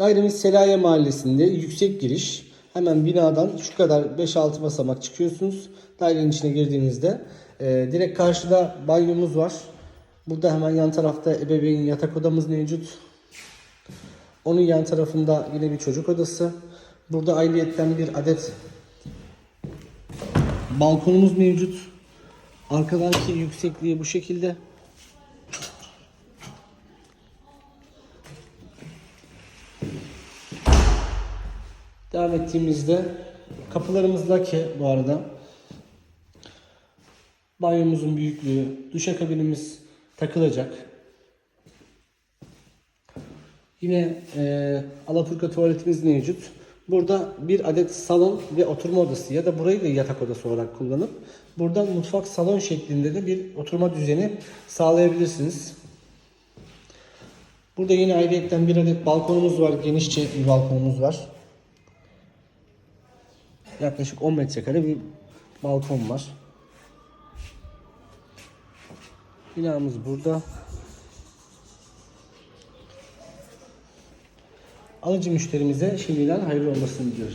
Dairemiz Selaye Mahallesi'nde yüksek giriş. Hemen binadan şu kadar 5-6 basamak çıkıyorsunuz. Dairenin içine girdiğinizde e, direkt karşıda banyomuz var. Burada hemen yan tarafta ebeveyn yatak odamız mevcut. Onun yan tarafında yine bir çocuk odası. Burada ayrıyetten bir adet balkonumuz mevcut. Arkadanki yüksekliği bu şekilde. Devam ettiğimizde kapılarımız bu arada. Banyomuzun büyüklüğü, duşakabinimiz takılacak. Yine e, Alaturka tuvaletimiz mevcut. Burada bir adet salon ve oturma odası ya da burayı da yatak odası olarak kullanıp burada mutfak salon şeklinde de bir oturma düzeni sağlayabilirsiniz. Burada yine ayrıyetten bir adet balkonumuz var. Genişçe bir balkonumuz var. Yaklaşık 10 metrekare bir balkon var. Binamız burada. Alıcı müşterimize şimdiden hayırlı olmasını diliyoruz.